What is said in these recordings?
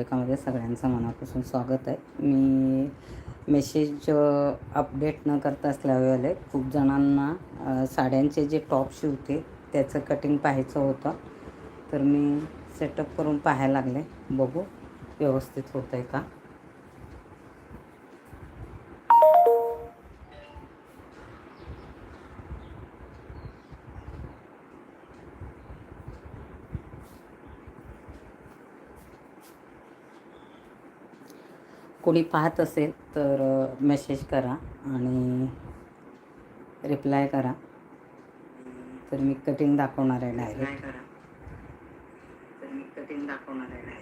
सुरेखामध्ये सगळ्यांचं मनापासून स्वागत आहे. मी मेसेज अपडेट न करता असल्यावेळेला खूप जणांना साड्यांचे जे टॉप शिवते त्याचं कटिंग पाहायचं होतं. तर मी सेटअप करून पाहायला लागले. बघू व्यवस्थित होतं आहे का? कोणी पाहत असेल तर मेसेज करा आणि रिप्लाय करा. तर मी कटिंग दाखवणार आहे डायरेक्ट तर मी कटिंग दाखवणार आहे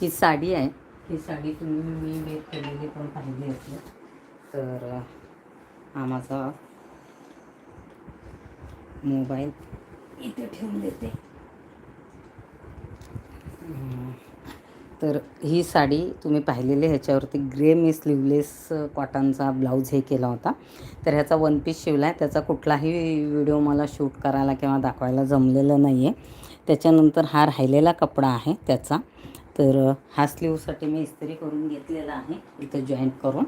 ही साडी आहे. ही साडी तुम्ही मी वेअर केलेली पण पाहिली असेल तर हा माझा मोबाईल इथे ठेवून देते. तर ही साडी तुम्ही पाहिलेली ह्याच्यावरती ग्रे मी स्लीवलेस कॉटनचा ब्लाऊज हे केला होता. तर ह्याचा वन पीस शिवला आहे. त्याचा कुठलाही व्हिडिओ मला शूट करायला किंवा दाखवायला जमलेलं नाही आहे त्याच्यानंतर हा राहिलेला कपडा आहे त्याचा. तर हा स्लीवसाठी मी इस्त्री करून घेतलेला आहे. इथं जॉईंट करून.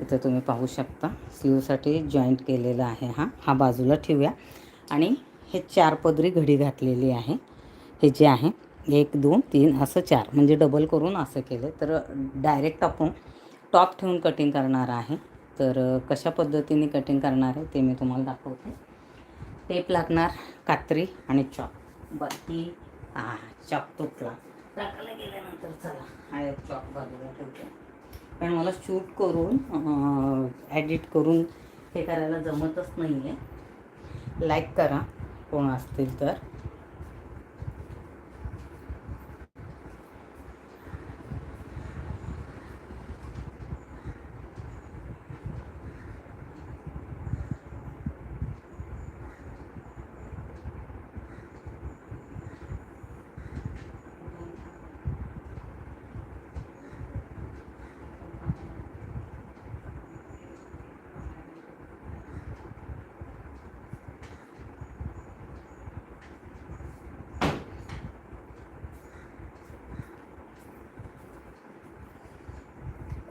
इथं तुम्ही पाहू शकता. स्लीवसाठी जॉईंट केलेला आहे हा. हा बाजूला ठेवूया. आणि हे चार पदरी घडी घातलेली आहे. हे जे आहे एक दोन तीन असं चार. म्हणजे डबल करून असं केलं. तर डायरेक्ट आपण टॉप ठेवून कटिंग करणार आहे. तर कशा पद्धतीने कटिंग करणार आहे ते मी तुम्हाला दाखवते. टेप लागणार कात्री आणि चॉक बाकी हा चॉक तुटला टाकायला गेल्यानंतर चला. हा एक चॉक बाजूला ठेवते. कारण मला शूट करून ॲडिट करून हे करायला जमतच नाही आहे लाईक करा कोण असतील तर.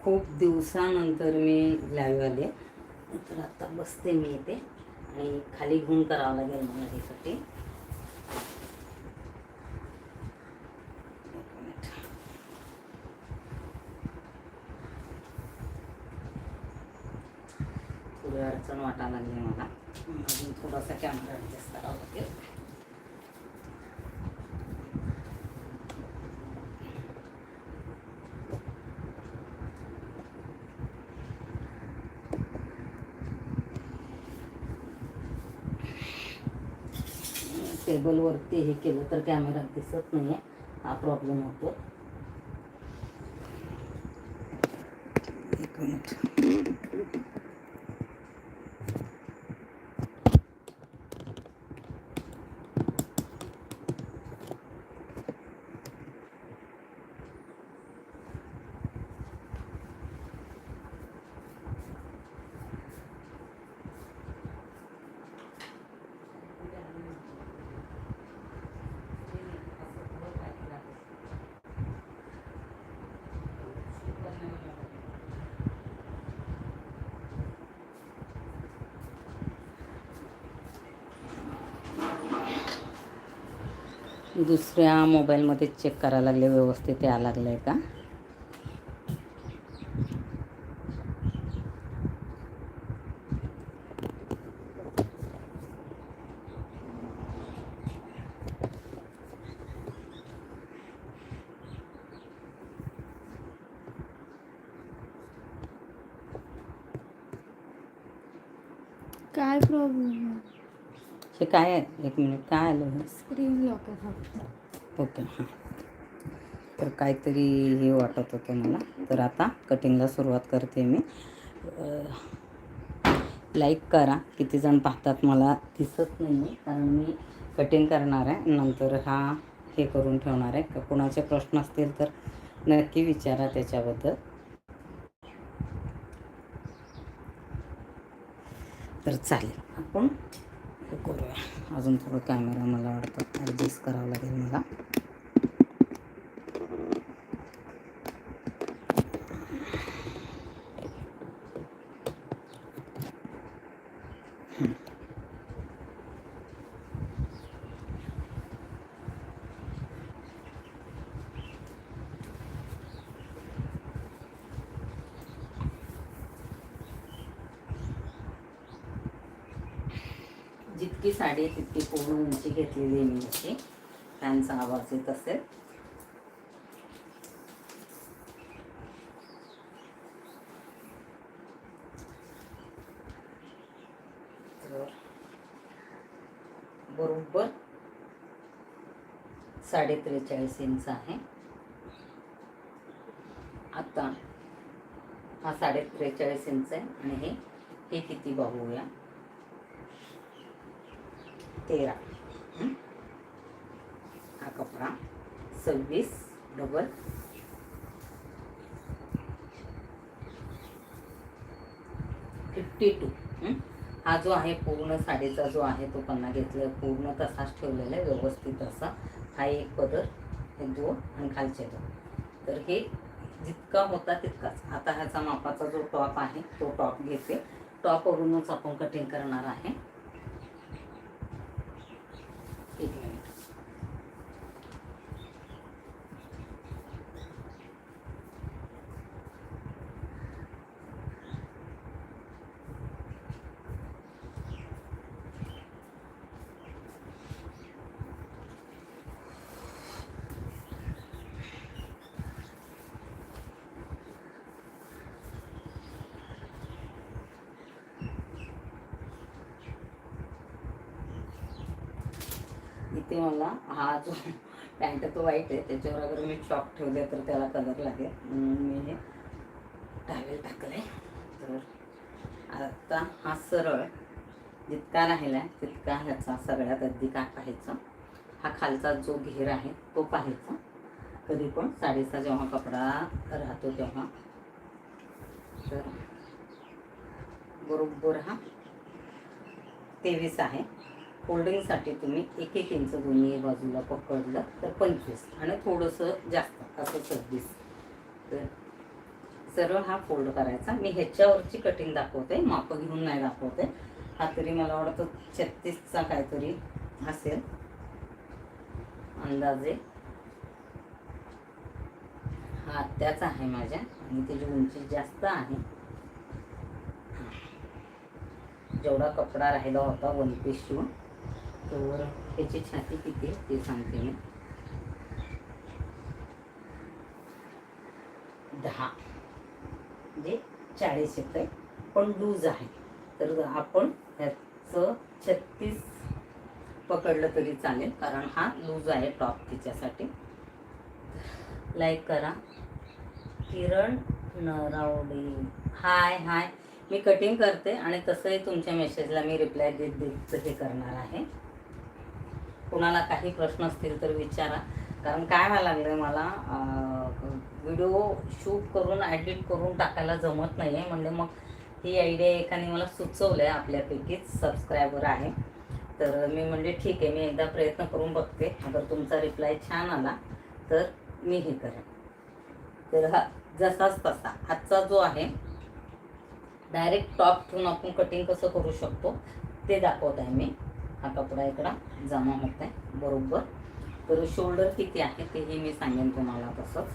खूप दिवसानंतर मी लाईव्ह आले तर आता बसते मी इथे आणि खाली घेऊन करावं लागेल मला हे कटिंग एक मिनिट. थोडी अडचण वाटायला लागली मला अजून थोडासा कॅमेरा ॲडजस्ट करावा लागेल टेबलवरती हे केलं तर कॅमेरा दिसत नाही आहे हा प्रॉब्लेम होतो एक मिनिट दुसऱ्या मोबाईलमध्ये चेक करायला लागले व्यवस्थित यायला लागलं आहे का? काय प्रॉब्लेम हे काय आहे? एक मिनिट काय आलं हे? स्क्रीन लॉक आहे ओके हां. तर काहीतरी हे वाटत होतं मला. तर आता कटिंगला सुरुवात करते मी. लाईक करा. किती जण पाहतात मला दिसत नाही आहे कारण मी कटिंग करणार आहे. नंतर हा हे करून ठेवणार आहे. का कोणाचे प्रश्न असतील तर नक्की विचारा त्याच्याबद्दल. तर चालेल. आपण करूया. अजून थोडं कॅमेरा मला वाटतं ॲडजस्ट करावं लागेल मला. जितकी साडी आहे तितकी पूर्ण उंची घेतलेली आहे मी अशी. फॅनचा आवाज येत असेल. बरोबर साडे त्रेचाळीस इंच आहे. आता हा साडे त्रेचाळीस इंच आहे आणि हे हे किती बघूया. तेरा. हा? कपडा. सव्वीस डबल. फिफ्टी टू हा जो आहे पूर्ण साडीचा जो आहे तो पन्ना घेतला पूर्ण तसाच ठेवलेला आहे व्यवस्थित असा. हा एक पदर हे दोन आणि खालचे दोन. तर हे जितका होता तितकाच. आता ह्याचा मापाचा जो टॉप आहे तो टॉप घेते. टॉपवरूनच आपण कटिंग करणार आहे एक मिनिट इथे मला हा जो पॅन्ट तो वाईट आहे त्याच्यावर अगर मी चॉक ठेवले तर त्याला कलर लागेल. म्हणून मी हे टावेल टाकले तर आता हा सरळ जितका राहिला आहे तितका ह्याचा सगळ्यात अगदी काय पाहायचा. हा खालचा जो घेर आहे तो पाहायचा. कधी पण साडीचा जेव्हा कपडा राहतो तेव्हा. तर बरोबर हा तेवीस आहे. फोल्डिंगसाठी तुम्ही एक एक इंच दोन्ही बाजूला पकडलं तर पंचवीस आणि थोडंसं जास्त असं सव्वीस. तर सरळ हा फोल्ड करायचा. मी ह्याच्यावरची कटिंग दाखवते मापं घेऊन नाही दाखवते. हा तरी मला वाटतं छत्तीसचा काहीतरी असेल अंदाजे. हा त्याच आहे माझ्या आणि त्याची उंची जास्त आहे. जेवढा कपडा राहिला होता वन पीस शिवून. तर त्याची छाती किती आहे ते सांगते मी. दहा. म्हणजे चाळीस येतं पण लूज आहे. तर आपण ह्याचं छत्तीस पकडलं तरी चालेल कारण हा लूज आहे टॉप तिच्यासाठी. लाईक करा. किरण नरावडे. हाय हाय मी कटिंग करते आणि तसंही तुमच्या मेसेजला मी रिप्लाय देत देत हे करणार आहे. कुणाला काही प्रश्न असतील तर विचारा. कारण काय व्हायला लागलं मला व्हिडिओ शूट करून एडिट करून टाकायला जमत नाही आहे म्हणजे मग ही आयडिया एकाने मला सुचवलं आहे आपल्यापैकीच सबस्क्रायबर आहे. तर मी म्हणजे ठीक आहे मी एकदा प्रयत्न करून बघते. अगर तुमचा रिप्लाय छान आला तर मी हे करेन. तर हा जसाच तसा. आजचा जो आहे डायरेक्ट टॉप ठेवून आपण कटिंग कसं करू शकतो ते दाखवत आहे मी. हा कपडा इकडा जमा होत आहे बरोबर. तर शोल्डर किती आहे तेही मी सांगेन तुम्हाला तसंच.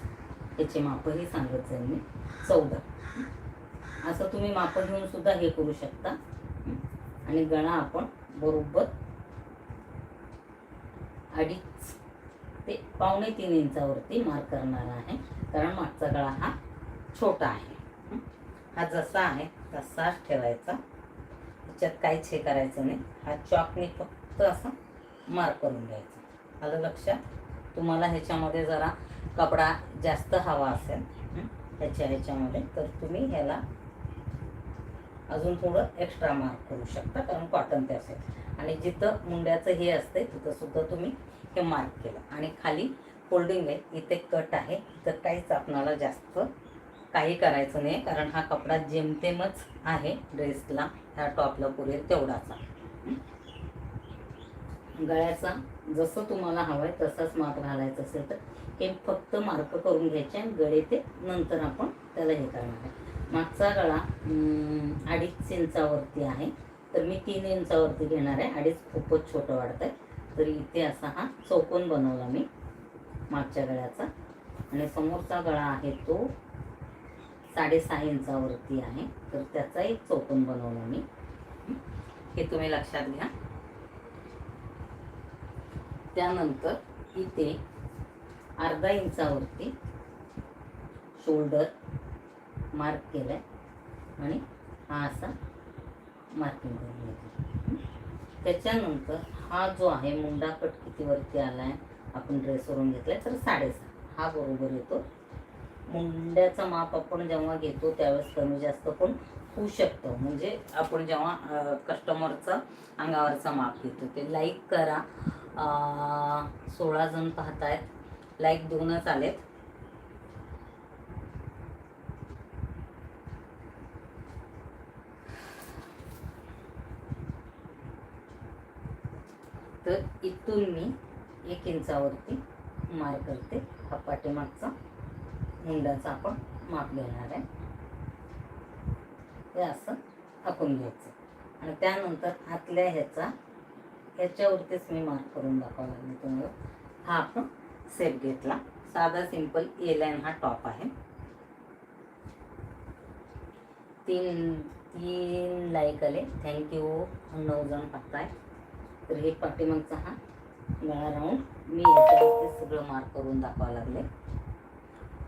याचे मापही सांगत जाईल मी. चौदा. असं तुम्ही मापं घेऊन सुद्धा हे करू शकता. आणि गळा आपण बरोबर अडीच ते पावणे तीन इंचावरती मार्क करणार आहे. कारण मागचा गळा हा छोटा आहे. हा जसा आहे तसाच ठेवायचा. ह्याच्यात काहीच हे करायचं नाही. हा चॉकने फक्त असं मार करून घ्यायचा. आलं लक्षात? तुम्हाला ह्याच्यामध्ये जरा कपडा जास्त हवा असेल ह्याच्या ह्याच्यामध्ये तर तुम्ही ह्याला अजून थोडं एक्स्ट्रा मार्क करू शकता कारण कॉटन ते असेल. आणि जिथं मुंड्याचं हे असते तिथं सुद्धा तुम्ही हे मार्क केलं. आणि खाली फोल्डिंग आहे इथे कट आहे इथं काहीच आपणाला जास्त काही करायचं नाही कारण हा कपडा जेमतेमच आहे ड्रेसला ह्या टॉपला पुरेल तेवढाचा. गळ्याचा जसं तुम्हाला हवं आहे तसाच माप घालायचा असेल तर हे फक्त मार्क करून घ्यायचे आणि गळे ते नंतर आपण त्याला हे करणार आहे. मागचा गळा अडीच इंचावरती आहे. तर मी तीन इंचावरती घेणार आहे. अडीच खूपच छोटं वाटत आहे तर इथे असा हा चौकोन बनवला मी मागच्या गळ्याचा. आणि समोरचा गळा आहे तो साडेसहा इंचावरती आहे. तर त्याचा एक चौकन बनवला मी. हे तुम्ही लक्षात घ्या. त्यानंतर इथे अर्धा इंचावरती शोल्डर मार्क केलाय. आणि हा असा मार्किंग करून घेतो त्याच्यानंतर हा जो आहे मुंडा कट कितीवरती आलाय आपण ड्रेसवरून घेतलाय तर साडेसहा. हा बरोबर येतो. मुंड्याचा माप आपण जेव्हा घेतो त्यावेळेस कमी जास्त पण होऊ शकतं. म्हणजे आपण जेव्हा कस्टमरचा अंगावरचा माप घेतो ते लाईक करा. सोळा जण पाहतायत. लाईक दोनच आलेत. तर इथून मी एक इंचावरती मार करते. हा पाठीमागचा. मुंडाचा आपण माप घेणार आहे. हे असं आखून घ्यायचं. आणि त्यानंतर आतल्या ह्याचा ह्याच्यावरतीच मी मार्क करून दाखवायला लागले तुम्हाला. हा आपण सेप घेतला. साधा सिंपल ए लाईन हा टॉप आहे. तीन तीन लाईक आले. थँक्यू नऊ जण पाहताय. तर हे पाठीमागचा हा गळा राहून मी याच्यावरती सगळं मार्क करून दाखवा लागले.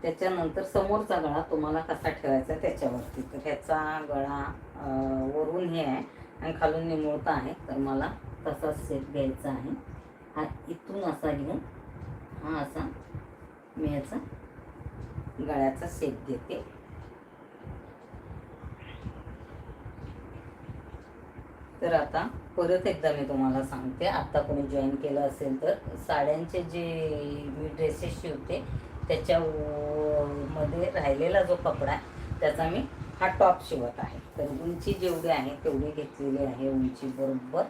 त्याच्यानंतर समोरचा गळा तुम्हाला कसा ठेवायचा आहे त्याच्यावरती. तर ह्याचा गळा वरून हे आहे आणि खालून निमुळता आहे. तर मला तसाच सेट घ्यायचा आहे. हा इथून असा घेऊन हा असा मी याचा गळ्याचा सेट घेते तर आता परत एकदा मी तुम्हाला सांगते. आता कोणी जॉईन केलं असेल तर साड्यांचे जे मी ड्रेसेस शिवते त्याच्या मध्ये राहिलेला जो कपडा आहे त्याचा मी हा टॉप शिवत आहे. तर उंची जेवढी आहे तेवढी घेतलेली आहे उंची बरोबर.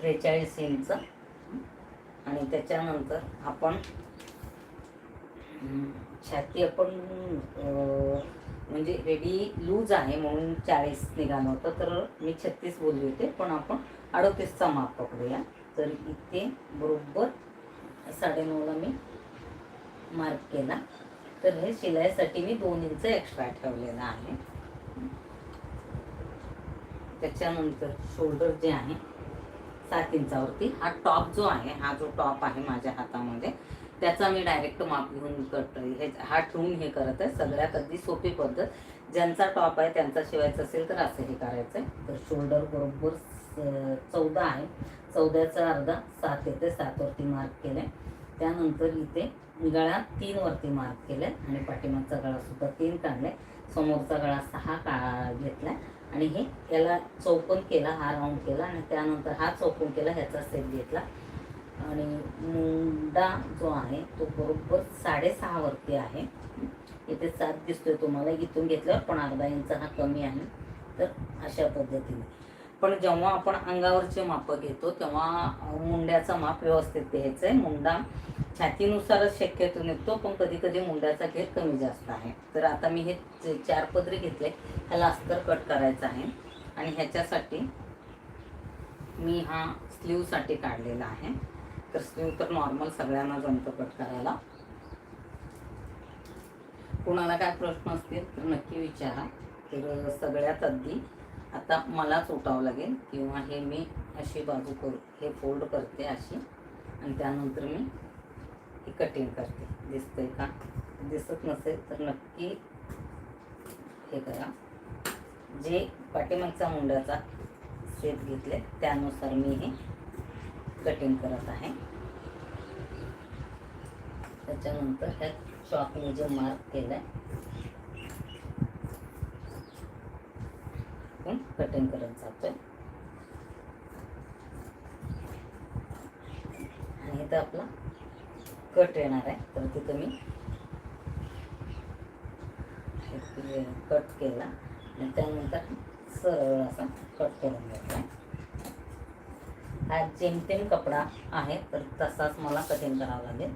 त्रेचाळीस इंच. आणि त्याच्यानंतर आपण छाती आपण म्हणजे रेडी लूज आहे म्हणून चाळीस निघालं होतं तर मी छत्तीस बोलली होते पण आपण अडतीसचा माप पकडूया. तर इथे बरोबर साडेनऊला मी मार्क केला. तर हे शिलाईसाठी मी दोन इंच एक्स्ट्रा ठेवलेला आहे. त्याच्यानंतर शोल्डर जे आहे सात इंचावरती हा टॉप जो आहे हा जो टॉप आहे माझ्या हातामध्ये त्याचा मी डायरेक्ट माप घेऊन कट हे हा ठेवून हे करत आहे. सगळ्यात अगदी सोपी पद्धत. ज्यांचा टॉप आहे त्यांचा शिवायचा असेल तर असं हे करायचं आहे तर शोल्डर बरोबर चौदा आहे. चौदाचा अर्धा सात येते सातवरती मार्क केले. त्यानंतर इथे गळा तीनवरती मार्क केले आणि पाठीमागचा गळासुद्धा तीन काढले. समोरचा गळा सहा का घेतला आणि हे याला चौकोन केला हा राऊंड केला आणि त्यानंतर हा चौकोन केला ह्याचा सेट घेतला. आणि मुंडा जो आहे तो बरोबर साडेसहावरती आहे. इथे सात दिसतोय तुम्हाला. इथून घेतल्यावर पण अर्धा इंच हा कमी आहे. तर अशा पद्धतीने. पण जेव्हा आपण अंगावरचे मापं घेतो तेव्हा मुंड्याचा माप व्यवस्थित घ्यायचं आहे. मुंडा छातीनुसारच शक्यतो निघतो पण कधी कधी मुंड्याचा घेर कमी जास्त आहे. तर आता मी हे चार पदरी घेतले ह्याला अस्तर कट करायचा आहे. आणि ह्याच्यासाठी मी हा स्लीवसाठी काढलेला आहे. तर स्लीव तर नॉर्मल सगळ्यांना जमतं कट करायला. कोणाला काय प्रश्न असतील तर नक्की विचारा. तर सगळ्यात अगदी आता मलाच उठावं लागेल किंवा हे मी अशी बाजू करू हे फोल्ड करते अशी. आणि त्यानंतर मी हे कटिंग करते. दिसतंय का? दिसत नसेल तर नक्की हे करा. जे पाठीमागचा मुंड्याचा शेप घेतले त्यानुसार मी हे कटिंग करत आहे. त्याच्यानंतर ह्या चॉकने जे मार्क केलं आहे कटिंग करत जातोय. आणि इथं आपला कट येणार आहे. तर तिथं मी कट केला. आणि त्यानंतर सरळ असा कट करून घेतला. हा जेमतेम कपडा आहे तर तसाच मला कटिंग करावा लागेल.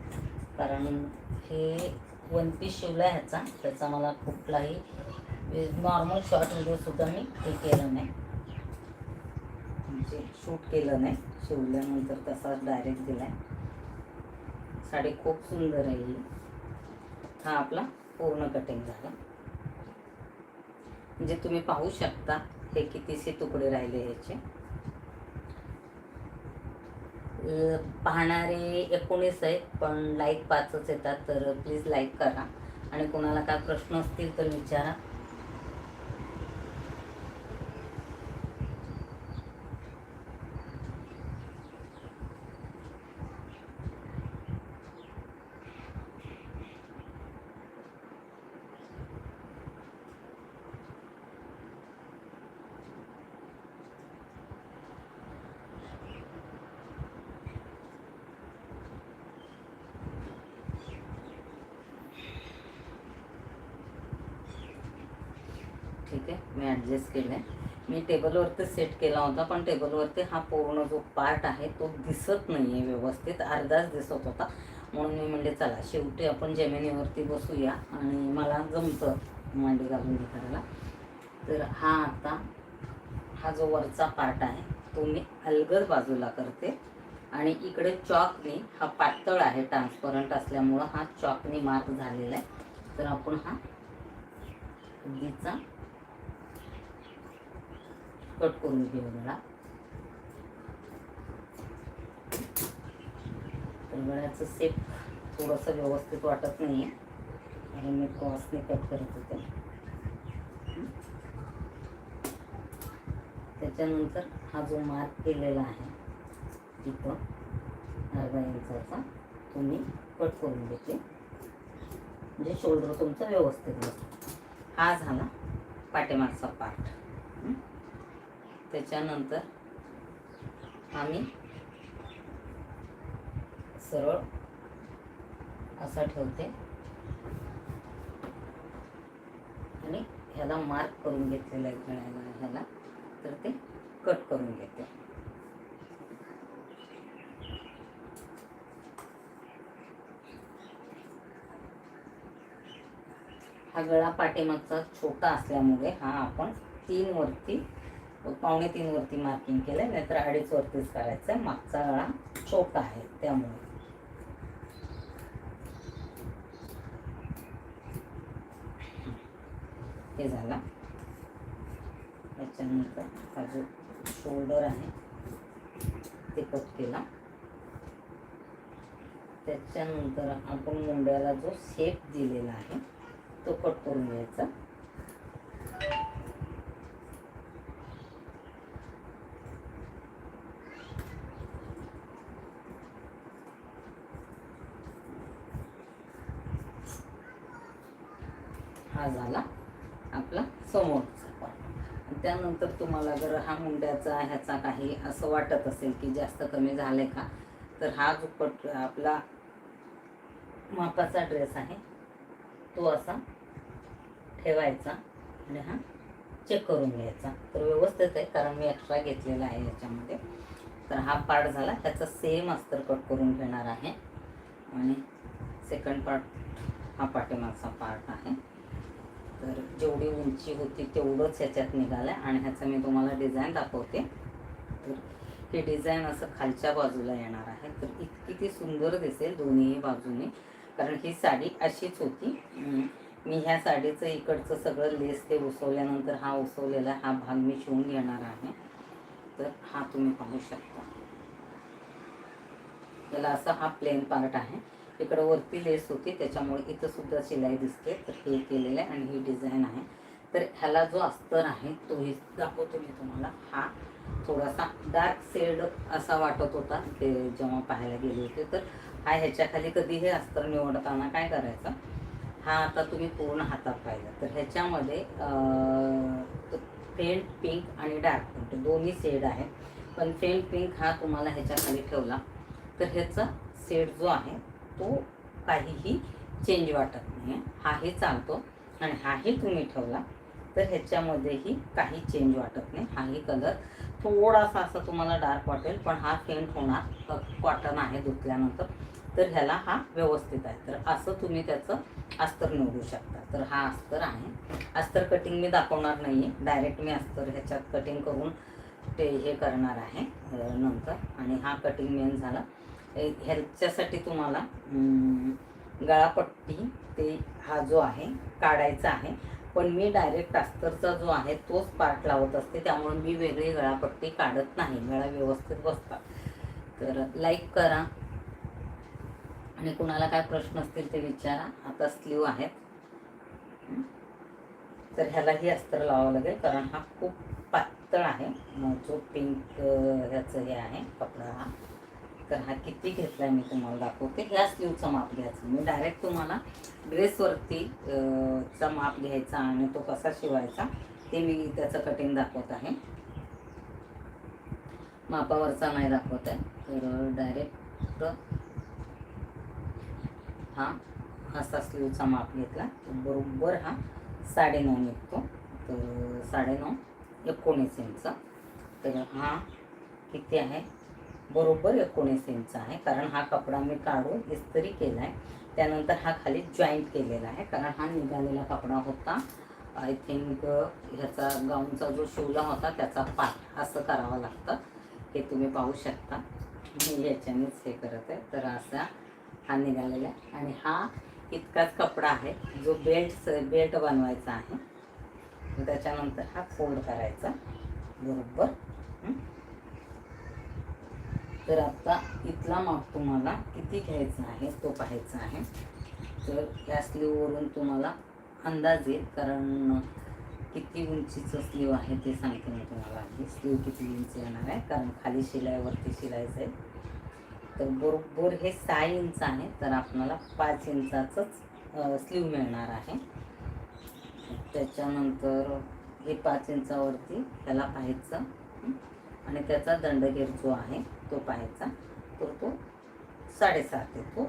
कारण हे वन पीस शिवला ह्याचा. त्याचा मला कुठलाही नॉर्मल शॉर्ट व्हिडिओसुद्धा मी हे केलं नाही. म्हणजे शूट केलं नाही. शिवल्यानंतर तसाच डायरेक्ट दिला आहे साडी खूप सुंदर आहे ही. हा आपला पूर्ण कटिंग झाला. म्हणजे तुम्ही पाहू शकता हे कितीसे तुकडे राहिले ह्याचे. पाहणारे एकोणीस आहेत पण लाईक पाचच येतात तर प्लीज लाईक करा. आणि कोणाला काय प्रश्न असतील तर विचारा. ठीक आहे. मी ॲडजस्ट केलं आहे मी टेबलवरती सेट केला होता पण टेबलवरती हा पूर्ण जो पार्ट आहे तो दिसत नाही आहे व्यवस्थित. अर्धाच दिसत होता. म्हणून मी म्हणले चला शेवटी आपण जमिनीवरती बसूया. आणि मला जमतं मांडी घालून हे करायला. तर हा आता हा जो वरचा पार्ट आहे तो मी अलगद बाजूला करते. आणि इकडे चॉकने हा पातळ आहे ट्रान्सपरंट असल्यामुळं हा चॉकने मार्क झालेला आहे. तर आपण हा उगीचा कट करून घेऊ मला. तर गळ्याचं सेप थोडंसं व्यवस्थित वाटत नाही आहे आणि मी क्रॉसने कट करत होते. त्याच्यानंतर हा जो मार्क केलेला आहे तिथं अर्धा इंचाचा तुम्ही कट करून घेते म्हणजे शोल्डर तुमचं व्यवस्थित बसतो हा झाला पाठीमागचा पार्ट त्याच्यानंतर आम्ही सरळ असा ठेवते. आणि ह्याला मार्क करून घेतलेला आहे गळ्याला ह्याला तर ते कट करून घेते. हा गळा पाठीमागचा छोटा असल्यामुळे हा आपण तीन वरती पावणे तीन वरती मार्किंग केलंय नाहीतर अडीच वरतीच करायचं आहे मागचा गळा छोटा आहे त्यामुळे. हे झाला. त्याच्यानंतर हा जो शोल्डर आहे ते कट केला. त्याच्यानंतर आपण मुंड्याला जो शेप दिलेला आहे तो कट करून घ्यायचा हा झाला आपला समोरचा पार्ट त्यानंतर तुम्हाला जर ह्याचा ह्याचा काही असं वाटत असेल की जास्त कमी झालंय का? तर हा जो कट आपला मापाचा ड्रेस आहे तो असा ठेवायचा आणि हा चेक करून घ्यायचा. तर व्यवस्थित आहे कारण मी एक्स्ट्रा घेतलेला आहे याच्यामध्ये. तर हा पार्ट झाला. त्याचा सेम अस्तर कट करून घेणार आहे. आणि सेकंड पार्ट हा पाठीमागचा पार्ट आहे. तर जेवढी उंची होती तेवढंच ह्याच्यात निघालं आहे आणि ह्याचं मी तुम्हाला डिझाईन दाखवते. तर हे डिझाईन असं खालच्या बाजूला येणार आहे. तर इतकी ती सुंदर दिसेल दोन्ही बाजूने. कारण ही साडी अशीच होती. मी ह्या साडीचं इकडचं सगळं लेस ते उसवल्यानंतर हा उसवलेला हा भाग मी शिवून घेणार आहे. तर हा तुम्ही पाहू शकता. त्याला असा हा प्लेन पार्ट आहे. इकडं वरती लेस होती त्याच्यामुळे इथं सुद्धा शिलाई दिसते. तर हे केलेलं आहे आणि ही डिझाईन आहे. तर ह्याला जो अस्तर आहे तोही दाखवतो मी तुम्हाला. हा थोडासा डार्क सेड असा वाटत होता ते जेव्हा पाहायला गेले होते. तर हा ह्याच्याखाली कधी हे अस्तर निवडताना काय करायचं? हा आता तुम्ही पूर्ण हातात पाहिला. तर ह्याच्यामध्ये फेंट पिंक आणि डार्क पिंक दोन्ही शेड आहेत. पण फेंट पिंक हा तुम्हाला ह्याच्याखाली ठेवला. तर ह्याचा शेड जो आहे तो काहीही चेंज वाटत नाही हाही चालतो आणि हाही तुम्ही ठेवला तर ह्याच्यामध्येही काही चेंज वाटत नाही. हाही कलर थोडासा असं तुम्हाला डार्क वाटेल पण हा फेंट होणार कॉटन आहे धुतल्यानंतर. तर ह्याला हा व्यवस्थित आहे. तर असं तुम्ही त्याचं अस्तर निवडू शकता. तर हा अस्तर आहे. अस्तर कटिंग मी दाखवणार नाही आहे डायरेक्ट मी अस्तर ह्याच्यात कटिंग करून ते हे करणार आहे नंतर. आणि हा कटिंग मेन झाला. ह्याच्यासाठी तुम्हाला गळापट्टी ते हा जो आहे काढायचा आहे. पण मी डायरेक्ट अस्तरचा जो आहे तोच पार्ट लावत असते. त्यामुळे मी वेगळी गळापट्टी काढत नाही. गळा व्यवस्थित बसतात. तर लाईक करा. आणि कुणाला काय प्रश्न असतील ते विचारा. आता स्लीव आहेत. तर ह्यालाही अस्तर लावावं लागेल. कारण हा खूप पातळ आहे. जो पिंक ह्याचं हे आहे कपडा हा. तर हा किती घेतला आहे मी तुम्हाला दाखवते. ह्या स्लीवचा माप घ्यायचा. मी डायरेक्ट तुम्हाला ड्रेसवरती चा माप घ्यायचा आणि तो कसा शिवायचा ते मी त्याचं कटिंग दाखवत आहे. मापावरचा नाही दाखवत आहे. तर डायरेक्ट हा असा स्लीवचा माप घेतला. बरोबर हा साडेनऊ निघतो. तर साडेनऊ एकोणीस इंच. तर हा किती आहे? बरोबर एकोणीस इंच आहे. कारण हा कपडा मी काढून इस्त्री केला आहे त्यानंतर हा खाली जॉईंट केलेला आहे. कारण हा निघालेला कपडा होता. आय थिंक ह्याचा गाऊनचा जो शिवला होता त्याचा पाठ असं करावं लागतं. हे तुम्ही पाहू शकता. मी याच्यानेच हे करत आहे. तर असा हा निघालेला आहे. आणि हा इतकाच कपडा आहे. जो बेल्ट बेल्ट बनवायचा आहे. त्याच्यानंतर हा फोल्ड करायचा. बरोबर. हं? तर आता इथला माप तुम्हाला किती घ्यायचा आहे तो पाहायचा आहे. तर या स्लीववरून तुम्हाला अंदाज येईल कारण किती उंचीचं स्लीव आहे ते सांगते मी तुम्हाला आधी. स्लीव किती इंच येणार आहे कारण खाली शिलाईवरती शिलायचं आहे. तर बरोबर हे सहा इंच आहे तर आपणाला पाच इंचाचंच स्लीव मिळणार आहे. त्याच्यानंतर हे पाच इंचावरती त्याला पाहायचं. आणि त्याचा दंडगेर जो आहे तो पाहायचा. तर तो साडेसात येतो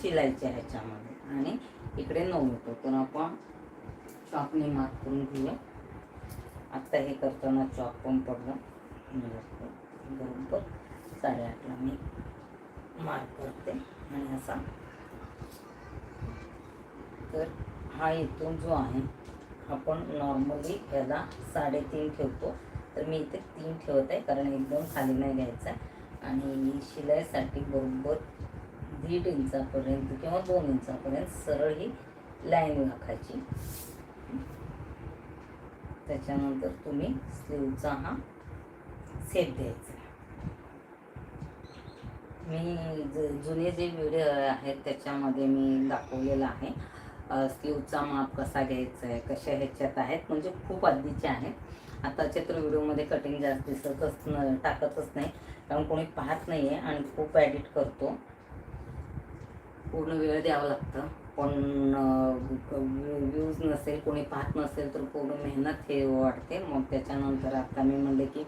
शिलाईच्या ह्याच्यामध्ये. आणि इकडे नऊ येतो. तर आपण चॉकने मार्क करून घेऊया. आत्ता हे करताना चॉक पण पडलं. बरोबर. साडेआठला मी मार्क करते. आणि असा. तर हा इथून जो आहे आपण नॉर्मली याला साडेतीन ठेवतो. तर मी इथे तीन ठेवत आहे कारण एकदम खाली नाही घ्यायचा. आणि शिलाईसाठी बरोबर दीड इंचापर्यंत किंवा दोन इंचापर्यंत सरळ ही लाईन राखायची. त्याच्यानंतर तुम्ही स्लीवचा हा सेट द्यायचा. मी ज- जुने जे व्हिडिओ आहेत त्याच्यामध्ये मी दाखवलेला आहे. स्लीवचा माप कसा घ्यायचा आहे कशा ह्याच्यात आहेत म्हणजे खूप आधीचे आहेत. आताच्या तर व्हिडिओमध्ये कटिंग जास्त दिसतच न टाकतच नाही. कारण कोणी पाहत नाही आहे आणि खूप ॲडिट करतो. पूर्ण वेळ द्यावं लागतं. पण व्ह्यूज नसेल कोणी पाहत नसेल तर पूर्ण मेहनत हे वाटते मग त्याच्यानंतर आता मी म्हणले की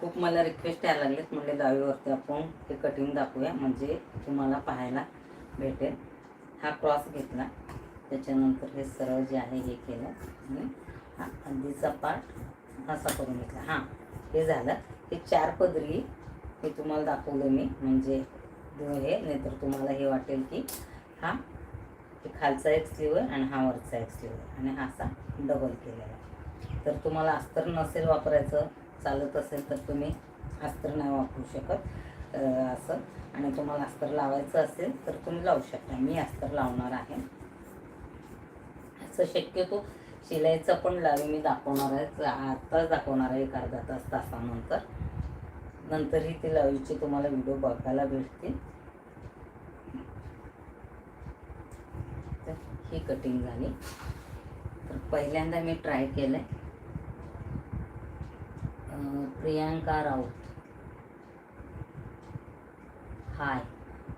खूप मला रिक्वेस्ट यायला लागलेत. म्हणले दहावीवरती आपण हे कटिंग दाखवूया. म्हणजे तुम्हाला पाहायला भेटेल. हा क्रॉस घेतला. त्याच्यानंतर हे सरळ जे आहे हे केलं. आणि हा आधीचा पार्ट असा करून घेतला. हां हे झालं. हे चार पदरी हे तुम्हाला दाखवलं मी. म्हणजे हे नाहीतर तुम्हाला हे वाटेल की हा खालचा एक स्लीव आहे आणि हा वरचा एक स्लीव आहे. आणि हा असा डबल केलेला आहे. तर तुम्हाला अस्तर नसेल वापरायचं चालत असेल तर तुम्ही अस्तर नाही वापरू शकत असं. आणि तुम्हाला अस्तर लावायचं असेल तर तुम्ही लावू शकता. मी अस्तर लावणार आहे. असं शक्यतो शिलाईचं पण लावी मी दाखवणार आहे. आत्ताच दाखवणार आहे एक अर्धा तास तासानंतर. नंतरही ती लावीचे तुम्हाला व्हिडिओ बघायला भेटतील. तर ही कटिंग झाली. तर पहिल्यांदा मी ट्राय केलं आहे प्रियांका राऊत. हाय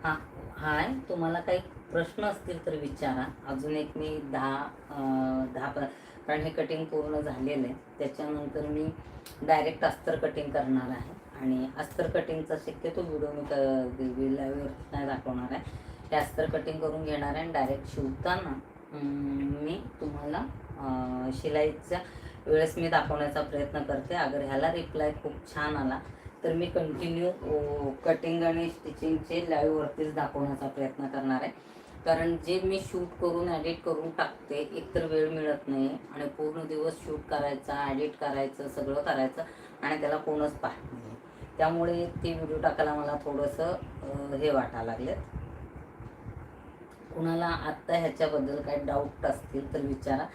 हां हाय तुम्हाला काही प्रश्न असतील तर विचारा. अजून एक मी दहा दहा प्र कारण हे कटिंग पूर्ण झालेलं आहे. त्याच्यानंतर मी डायरेक्ट अस्तर कटिंग करणार आहे. आणि अस्तर कटिंगचा शक्यतो व्हिडिओ मी क नाही दाखवणार आहे. हे अस्तर कटिंग करून घेणार आहे आणि डायरेक्ट शिवताना मी तुम्हाला शिलाईच्या वेळेस मी दाखवण्याचा प्रयत्न करते. अगर ह्याला रिप्लाय खूप छान आला तर मी कंटिन्यू कटिंग आणि स्टिचिंगचे लाईव्हवरतीच दाखवण्याचा प्रयत्न करणार आहे. कारण जे मी शूट करून ॲडिट करून टाकते एकतर वेळ मिळत नाही आणि पूर्ण दिवस शूट करायचा ॲडिट करायचं सगळं करायचं आणि त्याला कोणच पाहत नाही. त्यामुळे ते व्हिडिओ टाकायला मला थोडंसं हे वाटायला लागलं कुणाला आत्ता ह्याच्याबद्दल काही डाऊट असतील तर विचारा.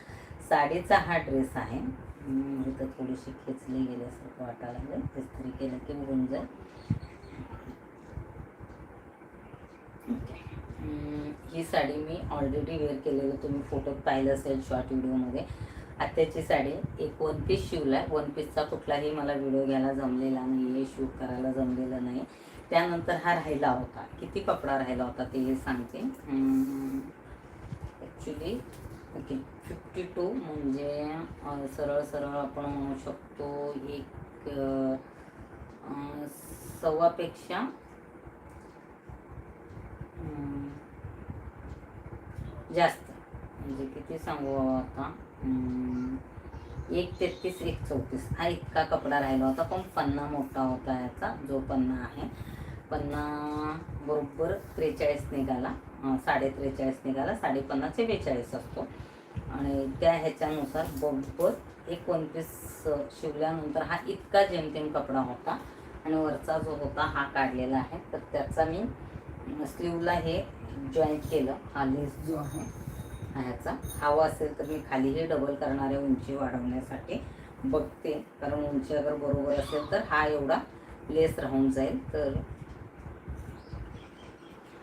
साडीचा हा ड्रेस आहे. हम्म, इथं थोडीशी खेचली गेल्यासारखं वाटायला लागलं इस्त्री केलं की होऊन जाईल. हम्म, ही साडी मी ऑलरेडी वेअर केलेलं तुम्ही फोटोत पाहिलं असेल शॉर्ट व्हिडिओमध्ये आत्याची साडी एक वन पीस शिवला आहे. वन पीसचा कुठलाही मला व्हिडिओ घ्यायला जमलेला नाही आहे शूट करायला जमलेलं नाही त्यानंतर हा राहिला होता. किती कपडा राहिला होता ते हे सांगते. ॲक्च्युली फिफ्टी टू म्हणजे सरळ सरळ आपण म्हणू शकतो एक सव्वापेक्षा जास्त. म्हणजे किती सांगू आता? एक तेहतीस एक चौतीस. हा इतका कपडा राहिला होता पण पन्ना मोठा होता याचा जो पन्ना आहे. पन्ना बरोबर त्रेचाळीस निघाला. साडे त्रेचाळीस निघाला साडे पन्नासचे बेचाळीस असतो. आणि त्या ह्याच्यानुसार बरोबर एक पीस शिवल्यानंतर हा इतका जेमतेम कपडा होता. आणि वरचा जो होता हा काढलेला आहे. तर त्याचा मी स्लीवला हे जॉईंट केलं हा लेस जो आहे ह्याचा. हवा असेल तर मी खाली हे डबल करणाऱ्या उंची वाढवण्यासाठी बघते. कारण उंची अगर बरोबर असेल तर हा एवढा लेस राहून जाईल. तर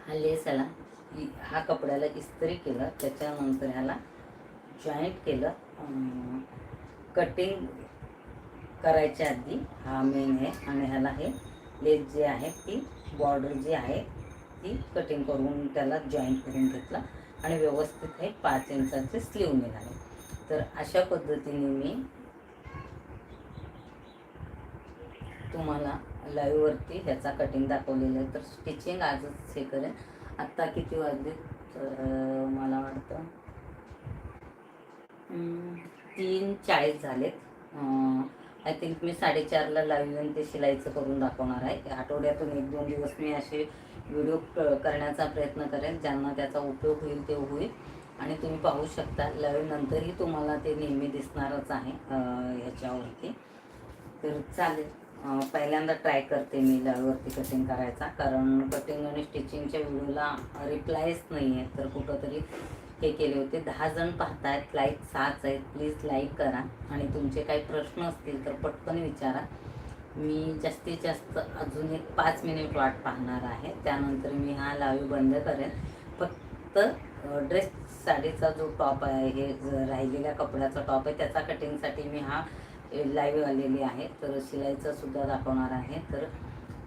हा लेस आला हा कपड्याला इस्त्री केलं त्याच्यानंतर ह्याला जॉईंट केलं. कटिंग करायच्या आधी हा मेन आहे. आणि ह्याला हे लेस जे आहे ती बॉर्डर जी आहे ती कटिंग करून त्याला जॉईंट करून घेतला. आणि व्यवस्थित हे पाच इंचाचे स्लीव मिळाले तर अशा पद्धतीने मी तुम्हाला लाईव्हवरती ह्याचा कटिंग दाखवलेलं आहे. तर स्टिचिंग आजच हे करेन. आत्ता किती वाजले? तर मला वाटतं तीन चाळीस झालेत. आय थिंक मी साडेचारला लाईव्ह येऊन ते शिलाईचं करून दाखवणार आहे. आठवड्यातून एक दोन दिवस मी असे व्हिडिओ करण्याचा प्रयत्न करेन ज्यांना त्याचा उपयोग होईल ते होईल. आणि तुम्ही पाहू शकता लाईव्ह नंतरही तुम्हाला ते नेहमी दिसणारच आहे ह्याच्यावरती. तर चालेल पहिल्यांदा ट्राय करते मी लाईव्हवरती कटिंग करायचा कारण कटिंग आणि स्टिचिंगच्या व्हिडिओला रिप्लायच नाही आहे तर कुठंतरी हे केले होते. दहा जण पाहतायत लाईक सहाच आहेत. प्लीज लाईक करा. आणि तुमचे काही प्रश्न असतील तर पटकन विचारा. मी जास्तीत जास्त अजून एक पाच मिनिट वाट पाहणार आहे. त्यानंतर मी हा लाईव्ह बंद करेन. फक्त ड्रेस साडीचा जो टॉप आहे हे ज- राहिलेल्या कपड्याचा टॉप आहे त्याचा कटिंगसाठी मी हा लाईव्ह आलेली आहे. तर शिलाईचा सुद्धा दाखवणार आहे. तर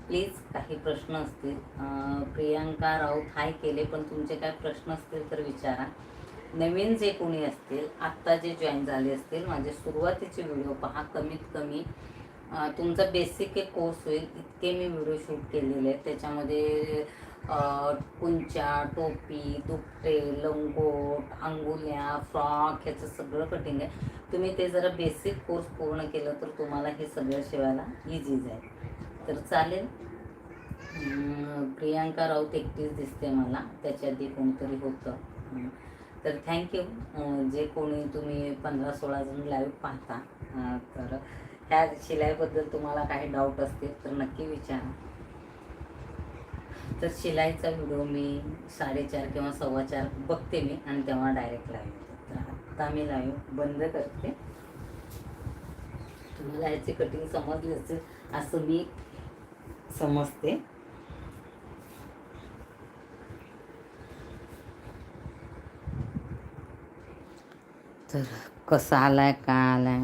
प्लीज काही प्रश्न असतील. प्रियांका राऊत हाय केले पण तुमचे काय प्रश्न असतील तर विचारा. नवीन जे कोणी असतील आत्ता जे जॉईन झाले असतील माझे सुरुवातीचे व्हिडिओ पहा. कमीत कमी तुमचा बेसिक एक कोर्स होईल. इतके मी व्हिडिओ शूट केलेले आहेत. त्याच्यामध्ये कुंचा टोपी दुपटे लंगोट अंगुल्या फ्रॉक ह्याचं सगळं कटिंग आहे. तुम्ही ते जरा बेसिक कोर्स पूर्ण केलं तर तुम्हाला हे सगळं शिवायला इझी जाईल. तर चालेल. प्रियांका राऊत एकटीच दिसते मला. त्याच्या आधी कोणतरी होतं. तर थँक्यू जे कोणी तुम्ही पंधरा सोळा जण लाईव्ह पाहता तर ह्या शिलाईबद्दल तुम्हाला काही डाऊट असतील तर नक्की विचारा. तर शिलाईचा व्हिडिओ मी साडेचार किंवा सव्वा चार बघते मी आणि तेव्हा डायरेक्ट लाईव्ह तर आत्ता मी लाईव्ह बंद करते. तुम्हाला ह्याची कटिंग समजली असेल असं मी समजते. तर कसा आलाय का आलाय?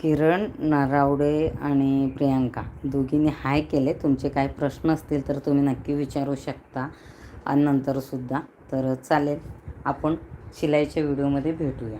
किरण नारावडे आणि प्रियांका दोघींनी हाय केले. तुमचे काही प्रश्न असतील तर तुम्ही नक्की विचारू शकता. आणि नंतरसुद्धा तर चालेल. आपण शिलाईच्या व्हिडिओमध्ये भेटूया.